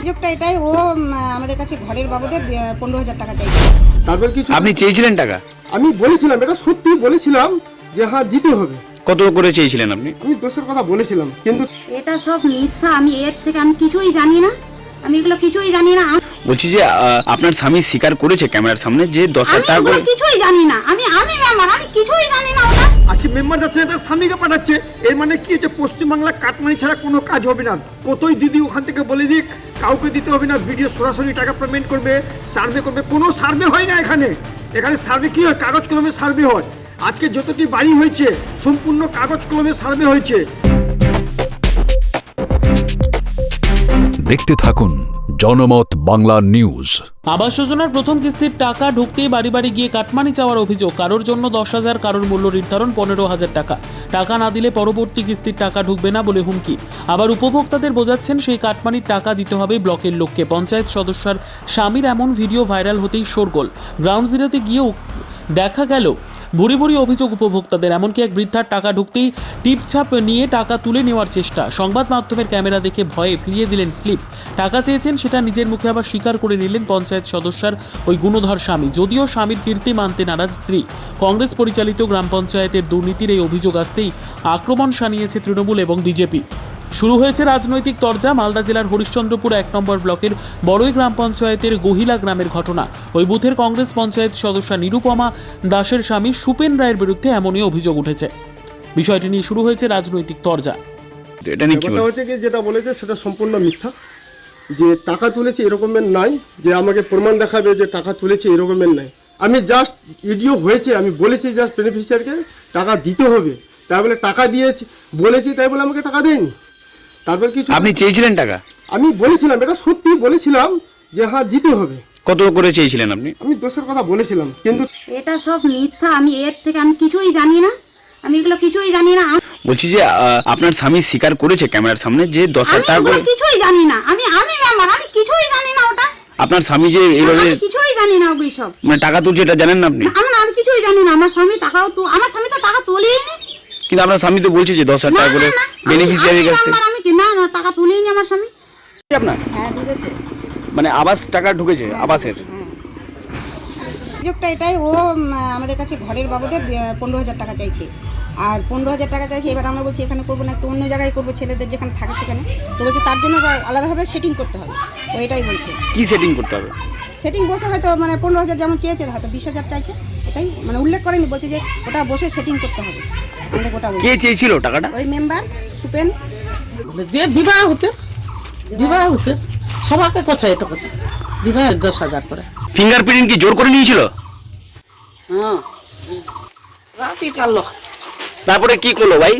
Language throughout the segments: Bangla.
অভিযোগটা এটাই। ও আমাদের কাছে ঘরের বাবদে পনেরো হাজার টাকা চাইছে। তারপর কিছু আপনি চেয়েছিলেন টাকা? আমি বলেছিলাম এটা সত্যি বলেছিলাম যে হ্যাঁ দিতে হবে। কত করে চেয়েছিলেন আপনি? আমি দোষের কথা বলেছিলাম কিন্তু এটা সব মিথ্যা আমি এর থেকে আমি কিছুই জানি না। আমি এগুলো কিছুই জানি না। বলছি যে আপনার স্বামী স্বীকার করেছে ক্যামেরার সামনে যে দশ হাজার টাকা কিছুই জানি না। আমি আমি মেম্বার আমি কিছুই জানি না। আজকে মেম্বার যাচ্ছে তার স্বামীকে পাঠাচ্ছে। এর মানে কি হচ্ছে? পশ্চিমবাংলা কাটমানি ছাড়া কোনো কাজ হবে না। কতই দিদি ওখান থেকে বলে দিক, কাউকে দিতে হবে না। ভিডিও সরাসরি টাকা পেমেন্ট করবে সার্ভে করবে। কোনো সার্ভে হয় না এখানে। এখানে সার্ভে কী হয়? কাগজ কলমে সার্ভে হয়। আজকে যতটি বাড়ি হয়েছে, সম্পূর্ণ কাগজ কলমে সার্ভে হয়েছে। দেখতে থাকুন জনমত বাংলা নিউজ। আবাস যোজনার প্রথম কিস্তির টাকা ঢুকতেই বাড়ি বাড়ি গিয়ে কাটমানি চাওয়ার অভিযোগ। কারোর জন্য দশ হাজার, কারোর মূল্য নির্ধারণ পনেরো হাজার টাকা। টাকা না দিলে পরবর্তী কিস্তির টাকা ঢুকবে না বলে হুমকি। আবার উপভোক্তাদের বোঝাচ্ছেন সেই কাটমানির টাকা দিতে হবে ব্লকের লোককে। পঞ্চায়েত সদস্যার স্বামীর এমন ভিডিও ভাইরাল হতেই শোরগোল। গ্রাউন্ড জিরোতে গিয়েও দেখা গেল ভুরি ভুরি অভিযোগ উপভোক্তাদের, এমনকি এক বৃদ্ধার টাকা ঢুকতেই টিপছাপ নিয়ে টাকা তুলে নেওয়ার চেষ্টা। সংবাদ মাধ্যমের ক্যামেরা দেখে ভয়ে ফিরিয়ে দিলেন স্লিপ। টাকা চেয়েছেন সেটা নিজের মুখে আবার স্বীকার করে নিলেন পঞ্চায়েত সদস্যার ওই গুণধর স্বামী। যদিও স্বামীর কীর্তি মানতে নারাজ স্ত্রী, কংগ্রেস পরিচালিত গ্রাম পঞ্চায়েতের দুর্নীতির এই অভিযোগ আসতেই আক্রমণ সানিয়েছে তৃণমূল এবং বিজেপি। শুরু হয়েছে রাজনৈতিক তরজা মালদা জেলার হরিশ্চন্দ্রপুর এক নম্বর ব্লকের বড়ই গ্রাম পঞ্চায়েতের গহিলা গ্রামের ঘটনা। ওই বুথের কংগ্রেস পঞ্চায়েত সদস্যা নিরুপমা দাসের স্বামী সুপেন রায়ের বিরুদ্ধে এমনই অভিযোগ উঠেছে। বিষয়টি নিয়ে শুরু হয়েছে রাজনৈতিক তরজা। এটা নিয়ে কি ব্যাপারটা বলবেন? হচ্ছে কি যেটা বলেছে সেটা সম্পূর্ণ মিথ্যা। যে টাকা তুলেছে এরকমের নাই যে আমাকে প্রমাণ দেখাবে যে টাকা তুলেছে এরকমের নাই। আমি জাস্ট ভিডিও হয়েছে আমি বলেছি জাস্ট বেনিফিশিয়ারকে টাকা দিতে হবে। তাই বলে টাকা দিয়েছি বলেছি তাই বলে আমাকে টাকা দেয়নি। তারপর কিছু আপনি চেয়েছিলেন টাকা? আমি বলেছিলাম এটা সত্যি বলেছিলাম যে হ্যাঁ দিতে হবে। কত করে চেয়েছিলেন আপনি? আমি দোষের কথা বলেছিলাম কিন্তু এটা সব মিথ্যা আমি এর থেকে আমি কিছুই জানি না। আমি এগুলো কিছুই জানি না। বলছি যে আপনার স্বামী স্বীকার করেছে ক্যামেরার সামনে যে দশ হাজার টাকা করে কিছুই জানি না। আমি আমি মেম্বার আমি কিছুই জানি না ওটা। আপনার স্বামী যে এইভাবে কিছুই জানি না ওগুলি সব। মানে টাকা তুলছে এটা জানেন না আপনি? আমি না আমি কিছুই জানি না। আমার স্বামী টাকাও তো আমার স্বামী তো টাকা তোলেই নি। কিন্তু আপনার স্বামী তো বলছে যে দশ হাজার টাকা করে আমি কাছে। আমি না টাকা তুলেই আমার স্বামী। আপনার? হ্যাঁ ঢুকেছে। মানে আবাস টাকা ঢুকেছে আবাসের? অভিযোগটা এটাই ও আমাদের কাছে ঘরের বাবদে পনেরো হাজার টাকা চাইছে। আর পনেরো হাজার টাকা চাইছে এবার আমরা বলছি এখানে করব না একটু অন্য জায়গায় করব ছেলেদের যেখানে থাকে সেখানে। তো বলছে তার জন্য আলাদাভাবে সেটিং করতে হবে। ও এটাই বলছে। কি সেটিং করতে হবে? সেটিং বসে হয়তো মানে পনেরো হাজার যেমন চেয়েছে হয়তো বিশ হাজার চাইছে। এটাই মানে উল্লেখ করেনি বলছে যে ওটা বসে সেটিং করতে হবে। আমাদের ওটা বলছে। কে চেয়েছিল টাকাটা? ওই মেম্বার সুপেন দিয়ে দিবা হতে। দিবা হতে। সবাইকে কোথায় এটা কথা। দিবা দশ হাজার করে। ফিঙ্গারপ্রিন্ট কি জোর করে নিয়েছিল? হ্যাঁ। রাতি কালো তারপরে কি করল ভাই?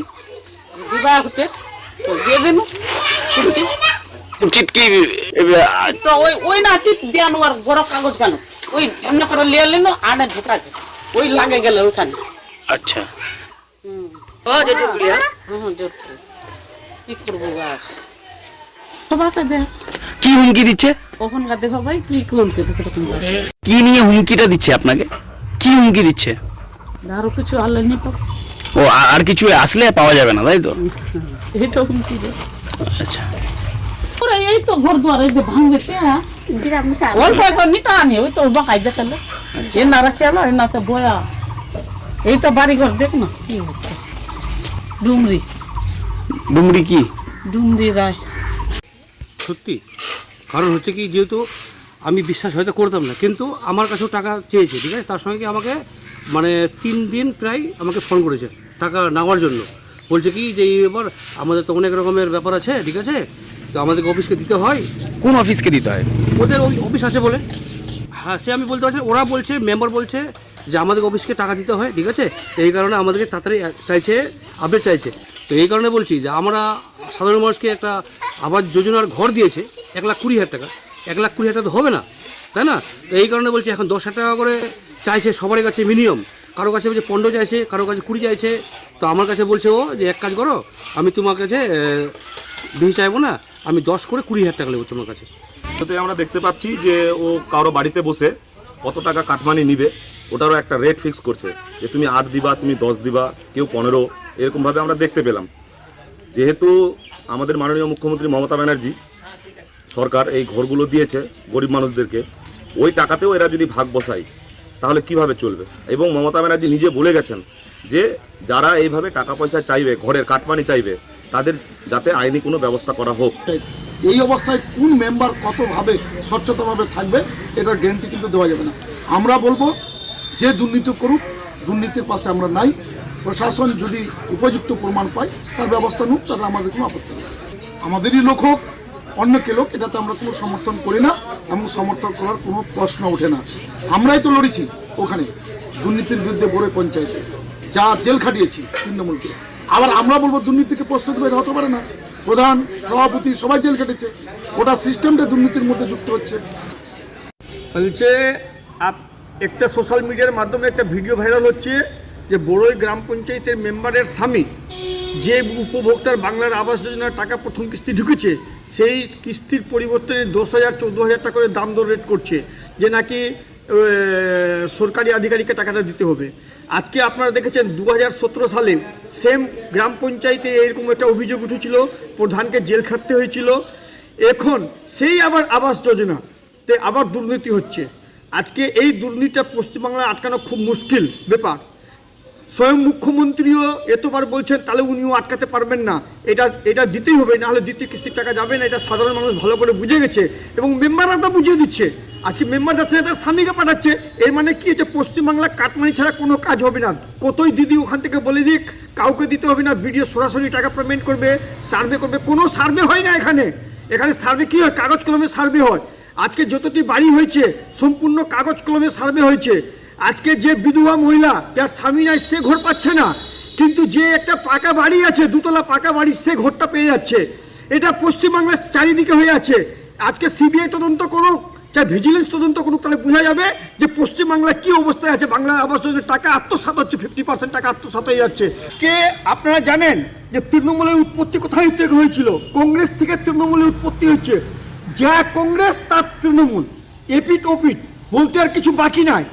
দিবা হতে। তো দিয়ে দিন। চিঠি। উচিত কি তো ওই ওই না টিপ দেন ওর বড় কাগজ কেন? ওই এমনি করে লিয়ে নিল আনে ঢুকাছে ওই লাগে গেল ওখানে আচ্ছা। হ্যাঁ জোর করে। কি করব আর সবাইকে দেখ কি হুমকি দিচ্ছে? ওখানকার দেখো ভাই কি। কি নিয়ে হুমকিটা দিচ্ছে আপনাকে? কি হুমকি দিচ্ছে? আরও কিছু আনলে নি ও আর কিছু আসলে পাওয়া যাবে না তাই তো? হুমকি আচ্ছা। এই তো ঘর দুয়ার এই ভাঙবে হ্যাঁ? অল্প একবার নিটা আনি ওই তো বাকাই দেখালে এ না রাখে এলো এ নাতে বয়া। এই তো বাড়ি ঘর দেখ না ডুমরি। ডুমরি কি? ডুমরি রায়। সত্যি? কারণ হচ্ছে কি যেহেতু আমি বিশ্বাস হয়তো করতাম না কিন্তু আমার কাছেও টাকা চেয়েছে ঠিক আছে? তার সঙ্গে কি আমাকে মানে তিন দিন প্রায় আমাকে ফোন করেছে টাকা নেওয়ার জন্য। বলছে কি যে এই ব্যাপার আমাদের তো অনেক রকমের ব্যাপার আছে ঠিক আছে? তো আমাদেরকে অফিসকে দিতে হয়। কোন অফিসকে দিতে হয়? ওদের ওই অফিস আছে বলে। হ্যাঁ সে আমি বলতে পারছি ওরা বলছে মেম্বার বলছে যে আমাদের অফিসকে টাকা দিতে হয় ঠিক আছে? এই কারণে আমাদেরকে তাড়াতাড়ি চাইছে আপডেট চাইছে। তো এই কারণে বলছি যে আমরা সাধারণ মানুষকে একটা আবাস যোজনার ঘর দিয়েছে, এক লাখ কুড়ি হাজার টাকা। এক লাখ কুড়ি হাজার টাকা তো হবে না, তাই না? তো এই কারণে বলছি এখন দশ হাজার টাকা করে চাইছে সবার কাছে মিনিমাম কারও কাছে বলছে পনেরো চাইছে, কারও কাছে কুড়ি চাইছে। তো আমার কাছে বলছে ও যে এক কাজ করো, আমি তোমার কাছে বেশি চাইব না, আমি দশ করে কুড়ি হাজার টাকা নেব তোমার কাছে। আমরা দেখতে পাচ্ছি যে ও কারও বাড়িতে বসে কত টাকা কাটমানি নিবে, ওটারও একটা রেট ফিক্স করছে, যে তুমি আট দিবা, তুমি দশ দিবা, কেউ পনেরো, এরকমভাবে আমরা দেখতে পেলাম। যেহেতু আমাদের মাননীয় মুখ্যমন্ত্রী মমতা ব্যানার্জি সরকার এই ঘরগুলো দিয়েছে গরিব মানুষদেরকে, ওই টাকাতেও এরা যদি ভাগ বসায়, তাহলে কীভাবে চলবে? এবং মমতা ব্যানার্জি নিজে বলে গেছেন যে, যারা এইভাবে টাকা পয়সা চাইবে, ঘরের কাটমানি চাইবে, তাদের যাতে আইনি কোনো ব্যবস্থা করা হোক। এই অবস্থায় কোন মেম্বার কতভাবে স্বচ্ছতাভাবে থাকবে, এটার গ্যারান্টি কিন্তু দেওয়া যাবে না। আমরা বলব, যে দুর্নীতি করুক, দুর্নীতির পাশে আমরা নাই। প্রশাসন যদি উপযুক্ত প্রমাণ পায়, তার ব্যবস্থা নুক তাহলে আমাদের কোনো আপত্তি নেই। আমাদেরই লোক হোক অন্য কে লোক, এটাতে আমরা কোনো সমর্থন করি না এবং সমর্থন করার কোনো প্রশ্ন ওঠে না। আমরাই তো লড়েছি ওখানে, দুর্নীতির বিরুদ্ধে বড় পঞ্চায়েতে। যা জেল খাটিয়েছি, তৃণমূলকে। আবার আমরা বলব, দুর্নীতিকে প্রস্তুত বের হতে পারে না। প্রধান সভাপতি সবাই জেল কেটেছে। ওটা সিস্টেমটা দুর্নীতির মধ্যে যুক্ত হচ্ছে। বলছে একটা সোশ্যাল মিডিয়ার মাধ্যমে একটা ভিডিও ভাইরাল হচ্ছে যে বড়ই গ্রাম পঞ্চায়েতের মেম্বারের স্বামী যে উপভোক্তার বাংলার আবাস যোজনার টাকা প্রথম কিস্তি ঢুকেছে, সেই কিস্তির পরিবর্তনে দশ হাজার, চোদ্দ হাজার টাকা করে দাম দর রেট করছে। যে নাকি সরকারি আধিকারিককে টাকাটা দিতে হবে। আজকে আপনারা দেখেছেন দু হাজার সতেরো সালে সেম গ্রাম পঞ্চায়েতে এরকম একটা অভিযোগ উঠেছিল, প্রধানকে জেল খাটতে হয়েছিল। এখন সেই আবার আবাস যোজনাতে আবার দুর্নীতি হচ্ছে। আজকে এই দুর্নীতিটা পশ্চিমবাংলায় আটকানো খুব মুশকিল ব্যাপার। স্বয়ং মুখ্যমন্ত্রীও এতবার বলছেন তাহলে উনিও আটকাতে পারবেন না। এটা এটা দিতেই হবে নাহলে দ্বিতীয় কিস্তির টাকা যাবে না। এটা সাধারণ মানুষ ভালো করে বুঝে গেছে এবং মেম্বাররা তো বুঝিয়ে দিচ্ছে। আজকে মেম্বার যাচ্ছে না, তার স্বামীকে পাঠাচ্ছে। এর মানে কি? হচ্ছে পশ্চিমবাংলা কাটমানি ছাড়া কোনো কাজ হবে না। কতই দিদি ওখান থেকে বলে দিক কাউকে দিতে হবে না। ভিডিও সরাসরি টাকা পেমেন্ট করবে সার্ভে করবে। কোনো সার্ভে হয় না এখানে। এখানে সার্ভে কী হয়? কাগজ কলমে সার্ভে হয়। আজকে যতটি বাড়ি হয়েছে সম্পূর্ণ কাগজ কলমে সার্ভে হয়েছে। আজকে যে বিধবা মহিলা, যার স্বামী নাই, সে ঘর পাচ্ছে না। কিন্তু যে একটা পাকা বাড়ি আছে, দুতলা পাকা বাড়ি, সে ঘরটা পেয়ে যাচ্ছে। এটা পশ্চিমবাংলার চারিদিকে হয়ে আছে। আজকে সিবিআই তদন্ত করুক, চাই ভিজিলেন্স তদন্ত করুক, তাহলে বোঝা যাবে যে পশ্চিমবাংলা কি অবস্থায় আছে। বাংলা আবাস যোজনার টাকা আত্মসাত হচ্ছে ফিফটি পার্সেন্ট টাকা আত্মসাত হয়ে যাচ্ছে। কে আপনারা জানেন যে তৃণমূলের উৎপত্তি কোথায় হয়েছিল? কংগ্রেস থেকে তৃণমূলের উৎপত্তি হচ্ছে যা কংগ্রেস, তার তৃণমূল। এপিট ওপিট বলতে আর কিছু বাকি নাই।